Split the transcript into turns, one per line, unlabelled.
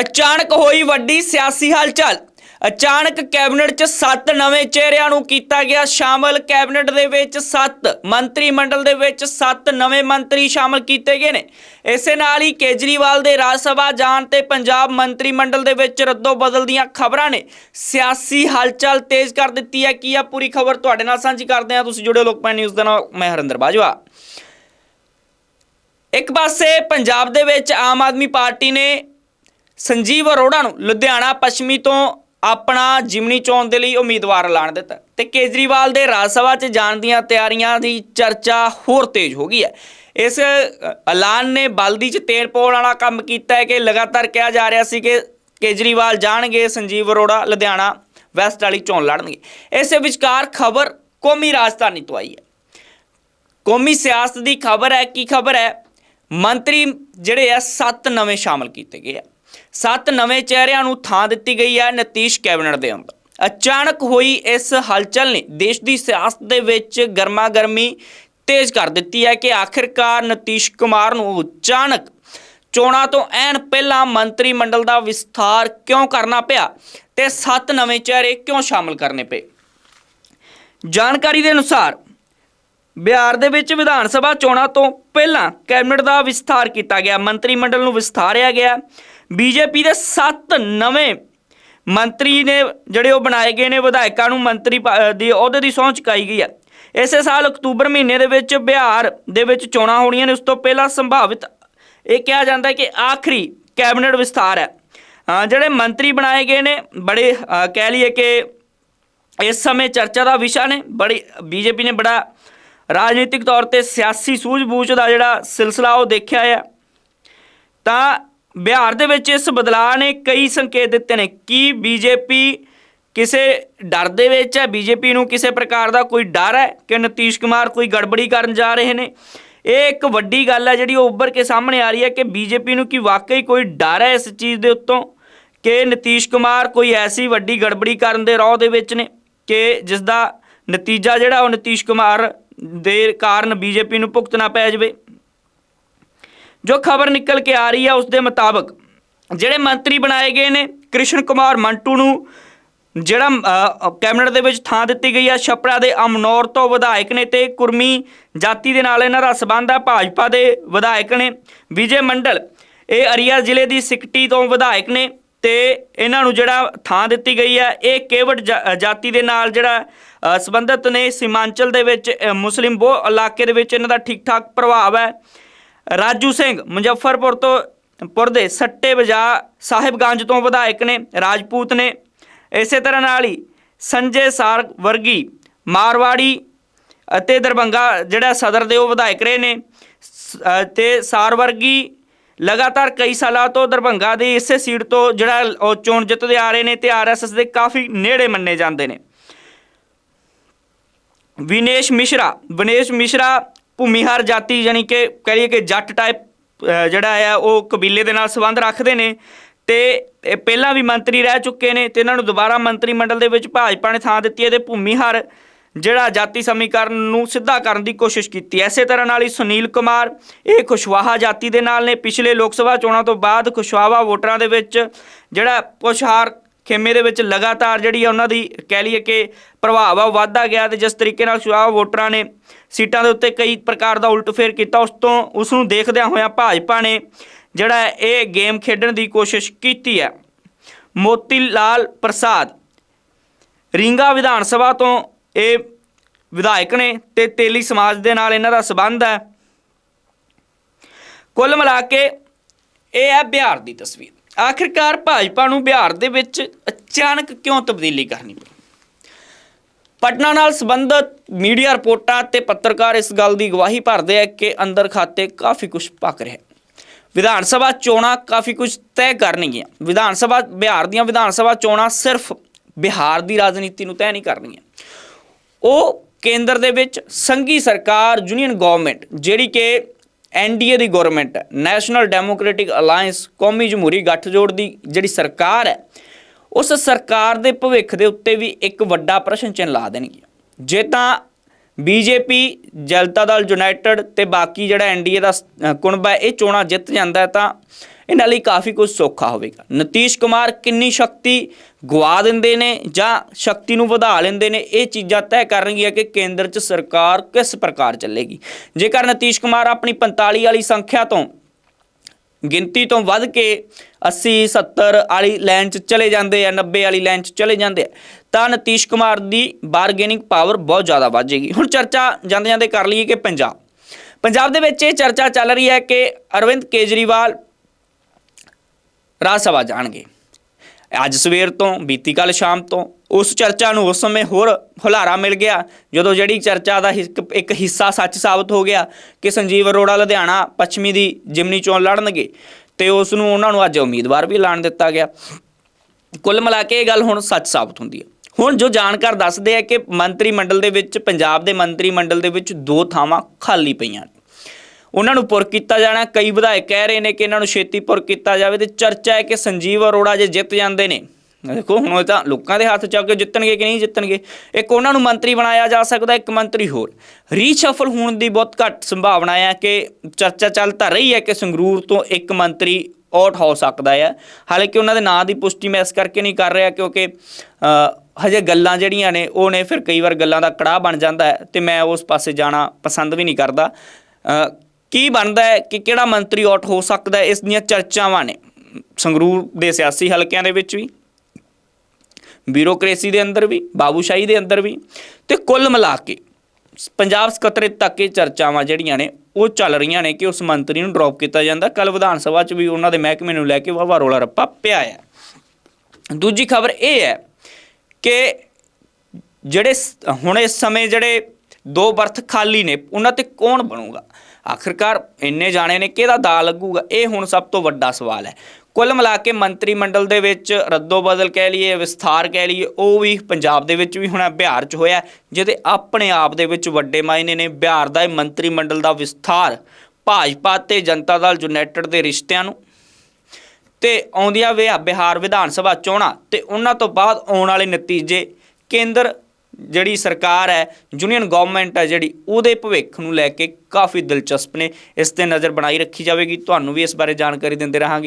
ਅਚਾਨਕ ਹੋਈ ਵੱਡੀ ਸਿਆਸੀ ਹਲਚਲ। ਅਚਾਨਕ ਕੈਬਨਿਟ 'ਚ 7 ਨਵੇਂ ਚਿਹਰਿਆਂ ਨੂੰ ਕੀਤਾ ਗਿਆ ਸ਼ਾਮਲ। ਕੈਬਨਿਟ ਦੇ ਵਿੱਚ 7 ਮੰਤਰੀ ਮੰਡਲ ਦੇ ਵਿੱਚ 7 ਨਵੇਂ ਮੰਤਰੀ ਸ਼ਾਮਲ ਕੀਤੇ ਗਏ ਨੇ। ਇਸੇ ਨਾਲ ਹੀ ਕੇਜਰੀਵਾਲ ਦੇ ਰਾਜ ਸਭਾ ਜਾਣ ਤੇ ਪੰਜਾਬ ਮੰਤਰੀ ਮੰਡਲ ਦੇ ਵਿੱਚ ਰੱਦੋ ਬਦਲ ਦੀਆਂ ਖਬਰਾਂ ਨੇ। ਸਿਆਸੀ ਹਲਚਲ ਤੇਜ਼ ਕਰ ਦਿੱਤੀ ਹੈ। ਕੀ ਆ ਪੂਰੀ ਖਬਰ ਤੁਹਾਡੇ ਨਾਲ ਸਾਂਝੀ ਕਰਦੇ ਹਾਂ। ਤੁਸੀਂ ਜੁੜੇ ਲੋਕਪਾਲ ਨਿਊਜ਼ ਦਾ ਨਾਲ। ਮੈਂ ਹਰਿੰਦਰ ਬਾਜਵਾ। ਇੱਕ ਪਾਸੇ ਪੰਜਾਬ ਦੇ ਵਿੱਚ ਆਮ ਆਦਮੀ ਪਾਰਟੀ ਨੇ ਸੰਜੀਵ ਅਰੋੜਾ ਨੂੰ ਲੁਧਿਆਣਾ ਪੱਛਮੀ ਤੋਂ ਆਪਣਾ ਜਿਮਨੀ ਚੋਣ ਦੇ ਲਈ ਉਮੀਦਵਾਰ ਐਲਾਨ ਦਿੱਤਾ ਤੇ ਕੇਜਰੀਵਾਲ ਦੇ ਰਾਜ ਸਭਾ 'ਚ ਜਾਣ ਦੀਆਂ ਤਿਆਰੀਆਂ ਦੀ ਚਰਚਾ ਹੋਰ ਤੇਜ਼ ਹੋ ਗਈ ਹੈ। ਇਸ ਐਲਾਨ ਨੇ ਬਲਦੀ 'ਚ ਤੇਲ ਪਾਉਣ ਵਾਲਾ ਕੰਮ ਕੀਤਾ ਹੈ ਕਿ ਲਗਾਤਾਰ ਕਿਹਾ ਜਾ ਰਿਹਾ ਸੀ ਕਿ ਕੇਜਰੀਵਾਲ ਜਾਣਗੇ, ਸੰਜੀਵ ਅਰੋੜਾ ਲੁਧਿਆਣਾ ਵੈਸਟ ਵਾਲੀ ਚੋਣ ਲੜਨਗੇ। ਇਸੇ ਵਿਚਕਾਰ ਖਬਰ ਕੌਮੀ ਰਾਜਧਾਨੀ ਤੋਂ ਆਈ ਹੈ। ਕੌਮੀ ਸਿਆਸਤ ਦੀ ਖਬਰ ਹੈ, ਕੀ ਖਬਰ ਹੈ? ਮੰਤਰੀ ਜਿਹੜੇ ਆ ਸੱਤ ਨਵੇਂ ਸ਼ਾਮਲ ਕੀਤੇ ਗਏ ਆ। ਸੱਤ ਨਵੇਂ ਚਿਹਰਿਆਂ ਨੂੰ ਥਾਂ ਦਿੱਤੀ ਗਈ ਹੈ ਨਤੀਸ਼ ਕੈਬਨਿਟ ਦੇ ਅੰਦਰ। ਅਚਾਨਕ ਹੋਈ ਇਸ ਹਲਚਲ ਨੇ ਦੇਸ਼ ਦੀ ਸਿਆਸਤ ਦੇ ਵਿੱਚ ਗਰਮਾ ਗਰਮੀ ਤੇਜ਼ ਕਰ ਦਿੱਤੀ ਹੈ ਕਿ ਆਖਿਰਕਾਰ ਨਤੀਸ਼ ਕੁਮਾਰ ਨੂੰ ਅਚਾਨਕ ਚੋਣਾਂ ਤੋਂ ਐਨ ਪਹਿਲਾਂ ਮੰਤਰੀ ਮੰਡਲ ਦਾ ਵਿਸਥਾਰ ਕਿਉਂ ਕਰਨਾ ਪਿਆ ਤੇ ਸੱਤ ਨਵੇਂ ਚਿਹਰੇ ਕਿਉਂ ਸ਼ਾਮਲ ਕਰਨੇ ਪਏ? ਜਾਣਕਾਰੀ ਦੇ ਅਨੁਸਾਰ ਬਿਹਾਰ ਦੇ ਵਿੱਚ ਵਿਧਾਨ ਸਭਾ ਚੋਣਾਂ ਤੋਂ ਪਹਿਲਾਂ ਕੈਬਨਿਟ ਦਾ ਵਿਸਥਾਰ ਕੀਤਾ ਗਿਆ, ਮੰਤਰੀ ਮੰਡਲ ਨੂੰ ਵਿਸਥਾਰਿਆ ਗਿਆ। ਬੀਜੇਪੀ ਦੇ 7 ਨਵੇਂ ਮੰਤਰੀ ਨੇ ਜਿਹੜੇ ਉਹ ਬਣਾਏ ਗਏ ਨੇ, ਵਿਧਾਇਕਾਂ ਨੂੰ ਮੰਤਰੀ ਪ- ਦੀ ਅਹੁਦੇ ਦੀ ਸਹੁੰ ਚੁਕਾਈ ਗਈ ਹੈ। ਇਸੇ ਸਾਲ ਅਕਤੂਬਰ ਮਹੀਨੇ ਦੇ ਵਿੱਚ ਬਿਹਾਰ ਦੇ ਵਿੱਚ ਚੋਣਾਂ ਹੋਣੀਆਂ ਨੇ। ਉਸ ਤੋਂ ਪਹਿਲਾਂ ਸੰਭਾਵਿਤ ਇਹ ਕਿਹਾ ਜਾਂਦਾ ਹੈ ਕਿ ਆਖਰੀ ਕੈਬਨਿਟ ਵਿਸਥਾਰ ਹੈ। ਜਿਹੜੇ ਮੰਤਰੀ ਬਣਾਏ ਗਏ ਨੇ, ਬੜੇ ਕਹਿ ਲਈਏ ਕਿ ਇਸ ਸਮੇਂ ਚਰਚਾ ਦਾ ਵਿਸ਼ਾ ਨੇ। ਬੜੀ, ਬੀਜੇਪੀ ਨੇ ਬੜਾ ਰਾਜਨੀਤਿਕ ਤੌਰ ਤੇ ਸਿਆਸੀ ਸੂਝ-ਬੂਝ ਦਾ ਜਿਹੜਾ ਸਿਲਸਿਲਾ ਉਹ ਦੇਖਿਆ ਹੈ। ਤਾਂ ਬਿਹਾਰ ਦੇ ਵਿੱਚ ਇਸ ਬਦਲਾਅ ਨੇ ਕਈ ਸੰਕੇਤ ਦਿੱਤੇ ਨੇ। ਕਿ ਬੀਜੇਪੀ ਕਿਸੇ ਡਰ ਦੇ ਵਿੱਚ ਹੈ? ਬੀਜੇਪੀ ਨੂੰ ਕਿਸੇ ਪ੍ਰਕਾਰ ਦਾ ਕੋਈ ਡਰ ਹੈ ਕਿ ਨਤੀਸ਼ ਕੁਮਾਰ ਕੋਈ ਗੜਬੜੀ ਕਰਨ ਜਾ ਰਹੇ ਨੇ? ਇਹ ਇੱਕ ਵੱਡੀ ਗੱਲ ਹੈ ਜਿਹੜੀ ਉਹ ਉੱਭਰ ਕੇ ਸਾਹਮਣੇ ਆ ਰਹੀ ਹੈ ਕਿ ਬੀਜੇਪੀ ਨੂੰ ਕੀ ਵਾਕਈ ਕੋਈ ਡਰ ਹੈ ਇਸ ਚੀਜ਼ ਦੇ ਉੱਤੋਂ ਕਿ ਨਤੀਸ਼ ਕੁਮਾਰ ਕੋਈ ਐਸੀ ਵੱਡੀ ਗੜਬੜੀ ਕਰਨ ਦੇ ਰੋਹ ਦੇ ਵਿੱਚ ਨੇ ਕਿ ਜਿਸ ਦਾ ਨਤੀਜਾ ਜਿਹੜਾ ਉਹ ਨਤੀਸ਼ ਕੁਮਾਰ ਦੇ ਕਾਰਨ ਬੀਜੇਪੀ ਨੂੰ ਭੁਗਤਣਾ ਪੈ ਜਾਵੇ? ਜੋ ਖਬਰ ਨਿਕਲ ਕੇ ਆ ਰਹੀ ਹੈ ਉਸ ਦੇ ਮੁਤਾਬਕ ਜਿਹੜੇ ਮੰਤਰੀ ਬਣਾਏ ਗਏ ਨੇ ਕ੍ਰਿਸ਼ਨ ਕੁਮਾਰ ਮੰਟੂ ਨੂੰ ਜਿਹੜਾ ਕੈਬਨਿਟ ਦੇ ਵਿੱਚ ਥਾਂ ਦਿੱਤੀ ਗਈ ਹੈ ਛਪੜਾ ਦੇ ਅਮਨੌਰ ਤੋਂ ਵਿਧਾਇਕ ਨੇ ਤੇ ਕੁਰਮੀ ਜਾਤੀ ਦੇ ਨਾਲ ਇਹਨਾਂ ਦਾ ਸਬੰਧ ਹੈ ਭਾਜਪਾ ਦੇ ਵਿਧਾਇਕ ਨੇ ਵਿਜੇ ਮੰਡਲ ਇਹ ਅਰੀਆ ਜ਼ਿਲ੍ਹੇ ਦੀ ਸਿਕਟੀ ਤੋਂ ਵਿਧਾਇਕ ਨੇ ਤੇ ਇਹਨਾਂ ਨੂੰ ਜਿਹੜਾ ਥਾਂ ਦਿੱਤੀ ਗਈ ਹੈ ਇਹ ਕੇਵਟ ਜਾ- ਜਾਤੀ ਦੇ ਨਾਲ ਜਿਹੜਾ ਅ, ਸੰਬੰਧਿਤ ਨੇ ਸੀਮਾਂਚਲ ਦੇ ਵਿੱਚ ਮੁਸਲਿਮ ਬਹੁ ਇਲਾਕੇ ਦੇ ਵਿੱਚ ਇਹਨਾਂ ਦਾ ਠੀਕ ਠਾਕ ਪ੍ਰਭਾਵ ਹੈ। ਰਾਜੂ ਸਿੰਘ ਮੁਜ਼ੱਫਰਪੁਰ ਤੋਂ ਪੁਰ ਦੇ ਸੱਟੇ ਬਜਾ ਸਾਹਿਬਗੰਜ ਤੋਂ ਵਿਧਾਇਕ ਨੇ ਰਾਜਪੂਤ ਨੇ। ਇਸੇ ਤਰ੍ਹਾਂ ਨਾਲ ਹੀ ਸੰਜੇ ਸਾਰ ਵਰਗੀ ਮਾਰਵਾੜੀ ਅਤੇ ਦਰਬੰਗਾ ਜਿਹੜਾ ਸਦਰ ਦੇ ਉਹ ਵਿਧਾਇਕ ਰਹੇ ਨੇ। ਸ- ਅ, ਤੇ ਸਾਰ ਵਰਗੀ ਲਗਾਤਾਰ ਕਈ ਸਾਲਾਂ ਤੋਂ ਦਰਬੰਗਾ ਦੀ ਇਸੇ ਸੀਟ ਤੋਂ ਜਿਹੜਾ ਉਹ ਚੋਣ ਜਿੱਤਦੇ ਆ ਰਹੇ ਨੇ ਤੇ ਆਰਐਸਐਸ ਦੇ ਕਾਫੀ ਨੇੜੇ ਮੰਨੇ ਜਾਂਦੇ ਨੇ। ਵਿਨੇਸ਼ ਮਿਸ਼ਰਾ ਵਿਨੇਸ਼ ਮਿਸ਼ਰਾ ਭੂਮੀਹਾਰ ਜਾਤੀ ਯਾਨੀ ਕਿ ਕਹ ਲਈਏ ਕਿ ਜੱਟ ਟਾਈਪ ਜਿਹੜਾ ਹੈ ਉਹ ਕਬੀਲੇ ਦੇ ਨਾਲ ਸੰਬੰਧ ਰੱਖਦੇ ਨੇ ਤੇ ਇਹ ਪਹਿਲਾਂ ਵੀ ਮੰਤਰੀ ਰਹਿ ਚੁੱਕੇ ਨੇ ਤੇ ਇਹਨਾਂ ਨੂੰ ਦੁਬਾਰਾ ਮੰਤਰੀ ਮੰਡਲ ਦੇ ਵਿੱਚ ਭਾਜਪਾ ਨੇ ਥਾਂ ਦਿੱਤੀ ਹੈ ਤੇ ਭੂਮੀਹਾਰ ਜਿਹੜਾ ਜਾਤੀ ਸਮੀਕਰਨ ਨੂੰ ਸਿੱਧਾ ਕਰਨ ਦੀ ਕੋਸ਼ਿਸ਼ ਕੀਤੀ ਹੈ। ਇਸੇ ਤਰ੍ਹਾਂ ਨਾਲ ਹੀ ਸੁਨੀਲ ਕੁਮਾਰ, ਇਹ ਖੁਸ਼ਵਾਹਾ ਜਾਤੀ ਦੇ ਨਾਲ ਨੇ। ਪਿਛਲੇ ਲੋਕ ਸਭਾ ਚੋਣਾਂ ਤੋਂ ਬਾਅਦ ਖੁਸ਼ਵਾਹਾ ਵੋਟਰਾਂ ਦੇ ਵਿੱਚ ਜਿਹੜਾ ਪੁਸ਼ਹਾਰ ਖੇਮੇ ਦੇ ਵਿੱਚ ਲਗਾਤਾਰ ਜਿਹੜੀ ਆ ਉਹਨਾਂ ਦੀ ਕਹਿ ਲਈਏ ਕਿ ਪ੍ਰਭਾਵ ਆ, ਉਹ ਵੱਧਦਾ ਗਿਆ ਤੇ ਜਿਸ ਤਰੀਕੇ ਨਾਲ ਸ਼ੁਆ ਵੋਟਰਾਂ ਨੇ ਸੀਟਾਂ ਦੇ ਉੱਤੇ ਕਈ ਪ੍ਰਕਾਰ ਦਾ ਉਲਟਫੇਰ ਕੀਤਾ, ਉਸ ਤੋਂ, ਉਸ ਨੂੰ ਦੇਖਦਿਆਂ ਹੋਇਆਂ ਭਾਜਪਾ ਨੇ ਜਿਹੜਾ ਇਹ ਗੇਮ ਖੇਡਣ ਦੀ ਕੋਸ਼ਿਸ਼ ਕੀਤੀ ਹੈ। ਮੋਤੀ ਲਾਲ ਪ੍ਰਸਾਦ, ਰਿੰਗਾ ਵਿਧਾਨ ਸਭਾ ਤੋਂ ਇਹ ਵਿਧਾਇਕ ਨੇ ਤੇ ਤੇਲੀ ਸਮਾਜ ਦੇ ਨਾਲ ਇਹਨਾਂ ਦਾ ਸਬੰਧ ਹੈ। ਕੁੱਲ ਮਿਲਾ ਕੇ ਇਹ ਹੈ ਬਿਹਾਰ ਦੀ ਤਸਵੀਰ। ਆਖਿਰਕਾਰ ਭਾਜਪਾ ਨੂੰ ਬਿਹਾਰ ਦੇ ਵਿੱਚ ਅਚਾਨਕ ਕਿਉਂ ਤਬਦੀਲੀ ਕਰਨੀ ਪਈ? ਪਟਨਾ ਨਾਲ ਸੰਬੰਧਿਤ ਮੀਡੀਆ ਰਿਪੋਰਟਾਂ ਤੇ ਪੱਤਰਕਾਰ ਇਸ ਗੱਲ ਦੀ ਗਵਾਹੀ ਭਰਦੇ ਆ ਕਿ ਅੰਦਰ ਖਾਤੇ ਕਾਫੀ ਕੁਝ ਪੱਕ ਰਿਹਾ ਵਿਧਾਨ ਸਭਾ ਚੋਣਾਂ ਕਾਫੀ ਕੁਝ ਤੈਅ ਕਰਨਗੀਆਂ। ਵਿਧਾਨ ਸਭਾ, ਬਿਹਾਰ ਦੀਆਂ ਵਿਧਾਨ ਸਭਾ ਚੋਣਾਂ ਸਿਰਫ ਬਿਹਾਰ ਦੀ ਰਾਜਨੀਤੀ ਨੂੰ ਤੈਅ ਨਹੀਂ ਕਰਨਗੀਆਂ। ਉਹ ਕੇਂਦਰ ਦੇ ਵਿੱਚ ਸੰਘੀ ਸਰਕਾਰ, ਯੂਨੀਅਨ ਗਵਰਨਮੈਂਟ, ਜਿਹੜੀ ਕਿ ਐਨਡੀਏ ਦੀ ਗਵਰਨਮੈਂਟ ਨੈਸ਼ਨਲ ਡੈਮੋਕ੍ਰੈਟਿਕ ਅਲਾਈਅੰਸ ਕੌਮੀ ਜਮਹੂਰੀ ਗੱਠਜੋੜ ਦੀ ਜਿਹੜੀ ਸਰਕਾਰ ਹੈ, ਉਸ ਸਰਕਾਰ ਦੇ ਭਵਿੱਖ ਦੇ ਉੱਤੇ ਵੀ ਇੱਕ ਵੱਡਾ ਪ੍ਰਸ਼ਨ ਚਿੰਨ੍ਹ ਲਾ ਦੇਣਗੇ ਜੇ ਤਾਂ ਬੀਜੇਪੀ ਜਨਤਾ ਦਲ ਯੂਨਾਈਟਿਡ ਤੇ ਬਾਕੀ ਜਿਹੜਾ ਐਨਡੀਏ ਦਾ ਸ- ਅ, ਕੁਣਬਾ ਇਹ ਚੋਣਾਂ ਜਿੱਤ ਜਾਂਦਾ ਤਾਂ ਇਹਨਾਂ ਲਈ ਕਾਫੀ ਕੁਝ ਸੌਖਾ ਹੋਵੇਗਾ। ਨਤੀਸ਼ ਕੁਮਾਰ ਕਿੰਨੀ ਸ਼ਕਤੀ ਗਵਾ ਦਿੰਦੇ ਨੇ ਜਾਂ ਸ਼ਕਤੀ ਨੂੰ ਵਧਾ ਲੈਂਦੇ ਨੇ ਇਹ ਚੀਜ਼ਾਂ ਤੈਅ ਕਰਨਗੀਆਂ ਕਿ ਕੇਂਦਰ 'ਚ ਸਰਕਾਰ ਕਿਸ ਪ੍ਰਕਾਰ ਚੱਲੇਗੀ। ਜੇਕਰ ਨਤੀਸ਼ ਕੁਮਾਰ ਆਪਣੀ 45 ਵਾਲੀ ਸੰਖਿਆ ਤੋਂ ਗਿਣਤੀ ਤੋਂ ਵੱਧ ਕੇ 80 70 ਵਾਲੀ ਲਾਈਨ 'ਚ ਚਲੇ ਜਾਂਦੇ ਆ 90 ਵਾਲੀ ਲਾਈਨ 'ਚ ਚਲੇ ਜਾਂਦੇ ਆ ਤਾਂ ਨਤੀਸ਼ ਕੁਮਾਰ ਦੀ ਬਾਰਗੇਨਿੰਗ ਪਾਵਰ ਬਹੁਤ ਜ਼ਿਆਦਾ ਵੱਧ ਜਾਏਗੀ। ਹੁਣ ਚਰਚਾ ਜਾਂਦੇ ਜਾਂਦੇ ਕਰ ਲਈਏ ਕਿ ਪੰਜਾਬ। ਪੰਜਾਬ ਦੇ ਵਿੱਚ ਇਹ ਚਰਚਾ ਚੱਲ ਰਹੀ ਹੈ ਕਿ ਅਰਵਿੰਦ ਕੇਜਰੀਵਾਲ ਰਾਜ ਸਭਾ ਜਾਣਗੇ। ਅੱਜ ਸਵੇਰ ਤੋਂ, ਬੀਤੀ ਕੱਲ ਸ਼ਾਮ ਤੋਂ ਉਸ ਚਰਚਾ ਨੂੰ ਉਸ ਸਮੇਂ ਹੋਰ ਹੁਲਾਰਾ ਮਿਲ ਗਿਆ, ਜਦੋਂ ਜਿਹੜੀ ਚਰਚਾ ਦਾ ਹਿਸ- ਇੱਕ ਹਿੱਸਾ ਸੱਚ ਸਾਬਤ ਹੋ ਗਿਆ ਕਿ ਸੰਜੀਵ ਅਰੋੜਾ ਲੁਧਿਆਣਾ ਪੱਛਮੀ ਦੀ ਜਿਮਨੀ ਚੋਣ ਲੜਨਗੇ ਤੇ ਉਸ ਨੂੰ ਉਹਨਾਂ ਨੂੰ ਅੱਜ ਉਮੀਦਵਾਰ ਵੀ ਐਲਾਨ ਦਿੱਤਾ ਗਿਆ। ਕੁੱਲ ਮਿਲਾ ਕੇ ਇਹ ਗੱਲ ਹੁਣ ਸੱਚ ਸਾਬਤ ਹੁੰਦੀ ਹੈ। ਹੁਣ ਜੋ ਜਾਣਕਾਰ ਦੱਸਦੇ ਆ ਕਿ ਮੰਤਰੀ ਮੰਡਲ ਦੇ ਵਿੱਚ, ਪੰਜਾਬ ਦੇ ਮੰਤਰੀ ਮੰਡਲ ਦੇ ਵਿੱਚ ਦੋ ਥਾਵਾਂ ਖਾਲੀ ਪਈਆਂ ਨੇ। ਉਹਨਾਂ ਨੂੰ ਪੁਰ ਕੀਤਾ ਜਾਣਾ, ਕਈ ਵਿਧਾਇਕ ਕਹਿ ਰਹੇ ਨੇ ਕਿ ਇਹਨਾਂ ਨੂੰ ਛੇਤੀ ਪੁਰ ਕੀਤਾ ਜਾਵੇ ਤੇ ਚਰਚਾ ਹੈ ਕਿ ਸੰਜੀਵ ਅਰੋੜਾ ਜੇ ਜਿੱਤ ਜਾਂਦੇ ਨੇ। ਦੇਖੋ, ਹੁਣ ਇਹ ਤਾਂ ਲੋਕਾਂ ਦੇ ਹੱਥ ਚ ਆ ਕੇ ਜਿੱਤਣਗੇ ਕਿ ਨਹੀਂ ਜਿੱਤਣਗੇ। ਇੱਕ ਉਹਨਾਂ ਨੂੰ ਮੰਤਰੀ ਬਣਾਇਆ ਜਾ ਸਕਦਾ, ਇੱਕ ਮੰਤਰੀ ਹੋਰ। ਰੀਸ਼ਫਲ ਹੋਣ ਦੀ ਬਹੁਤ ਘੱਟ ਸੰਭਾਵਨਾ ਹੈ ਕਿ ਚਰਚਾ ਚੱਲ ਤਾਂ ਰਹੀ ਹੈ ਕਿ ਸੰਗਰੂਰ ਤੋਂ ਇੱਕ ਮੰਤਰੀ ਆਊਟ ਹੋ ਸਕਦਾ ਹੈ। ਹਾਲਾਂਕਿ ਉਹਨਾਂ ਦੇ ਨਾਂ ਦੀ ਪੁਸ਼ਟੀ ਮੈਂ ਇਸ ਕਰਕੇ ਨਹੀਂ ਕਰ ਰਿਹਾ ਕਿਉਂਕਿ ਹਜੇ ਗੱਲਾਂ ਜਿਹੜੀਆਂ ਨੇ, ਉਹ ਨੇ ਫਿਰ ਕਈ ਵਾਰ ਗੱਲਾਂ ਦਾ ਕੜਾਹ ਬਣ ਜਾਂਦਾ ਹੈ ਤੇ ਮੈਂ ਉਸ ਪਾਸੇ ਜਾਣਾ ਪਸੰਦ ਵੀ ਨਹੀਂ ਕਰਦਾ। ਕੀ ਬਣਦਾ ਹੈ ਕਿ ਕਿਹੜਾ ਮੰਤਰੀ ਆਊਟ ਹੋ ਸਕਦਾ ਹੈ, ਇਸ ਦੀਆਂ ਚਰਚਾਵਾਂ ਨੇ? ਸੰਗਰੂਰ ਦੇ ਸਿਆਸੀ ਹਲਕਿਆਂ ਦੇ ਵਿੱਚ ਵੀ, ਬਿਊਰੋਕ੍ਰੇਸੀ ਦੇ ਅੰਦਰ ਵੀ, ਬਾਬੂਸ਼ਾਹੀ ਦੇ ਅੰਦਰ ਵੀ ਤੇ ਕੁੱਲ ਮਿਲਾ ਕੇ ਪੰਜਾਬ ਸਕੱਤਰੇਤ ਤੱਕ ਇਹ ਚਰਚਾਵਾਂ ਜਿਹੜੀਆਂ ਨੇ, ਉਹ ਚੱਲ ਰਹੀਆਂ ਨੇ ਕਿ ਉਸ ਮੰਤਰੀ ਨੂੰ ਡ੍ਰੌਪ ਕੀਤਾ ਜਾਂਦਾ। ਕੱਲ ਵਿਧਾਨ ਸਭਾ 'ਚ ਵੀ ਉਹਨਾਂ ਦੇ ਮਹਿਕਮੇ ਨੂੰ ਲੈ ਕੇ ਵਾਵਾ ਰੋਲਾ ਰੱਪਾ ਪਿਆ ਹੈ। ਦੂਜੀ ਖਬਰ ਇਹ ਹੈ ਕਿ ਜਿਹੜੇ ਹੁਣ ਇਸ ਸਮੇਂ ਜਿਹੜੇ ਦੋ ਬਰਥ ਖਾਲੀ ਨੇ, ਉਹਨਾਂ ਤੇ ਕੌਣ ਬਣੂਗਾ? ਆਖਿਰਕਾਰ ਇੰਨੇ ਜਾਣੇ ਨੇ, ਕਿਹਦਾ ਦਾ ਲੱਗੂਗਾ? ਇਹ ਹੁਣ ਸਭ ਤੋਂ ਵੱਡਾ ਸਵਾਲ ਹੈ। ਕੁੱਲ ਮਿਲਾ ਕੇ ਮੰਤਰੀ ਮੰਡਲ ਦੇ ਵਿੱਚ ਰੱਦੋ ਬਦਲ ਕਹਿ ਲਈਏ, ਵਿਸਥਾਰ ਕਹਿ ਲਈਏ, ਉਹ ਵੀ ਪੰਜਾਬ ਦੇ ਵਿੱਚ ਵੀ ਹੁਣ ਬਿਹਾਰ 'ਚ ਹੋਇਆ। ਜਿਹਦੇ ਆਪਣੇ ਆਪ ਦੇ ਵਿੱਚ ਵੱਡੇ ਮਾਇਨੇ ਨੇ, ਬਿਹਾਰ ਦਾ ਇਹ ਮੰਤਰੀ ਮੰਡਲ ਦਾ ਵਿਸਥਾਰ, ਭਾਜਪਾ ਤੇ ਜਨਤਾ ਦਲ ਯੂਨਾਈਟਿਡ ਦੇ ਰਿਸ਼ਤਿਆਂ ਨੂੰ। ਤੇ ਆਉਂਦੀਆਂ ਵੇ ਬਿਹਾਰ ਵਿਧਾਨ ਸਭਾ ਚੋਣਾਂ ਤੇ ਉਹਨਾਂ ਤੋਂ ਬਾਅਦ ਆਉਣ ਵਾਲੇ ਨਤੀਜੇ ਕੇਂਦਰ ਜਿਹੜੀ ਸਰਕਾਰ ਹੈ, ਯੂਨੀਅਨ ਗਵਰਨਮੈਂਟ ਹੈ ਜਿਹੜੀ, ਉਹਦੇ ਭਵਿੱਖ ਨੂੰ ਲੈ ਕੇ ਕਾਫੀ ਦਿਲਚਸਪ ਨੇ। ਇਸ ਤੇ ਨਜ਼ਰ ਬਣਾਈ ਰੱਖੀ ਜਾਵੇਗੀ। ਤੁਹਾਨੂੰ ਵੀ ਇਸ ਬਾਰੇ ਜਾਣਕਾਰੀ ਦਿੰਦੇ ਰਹਾਂਗੇ।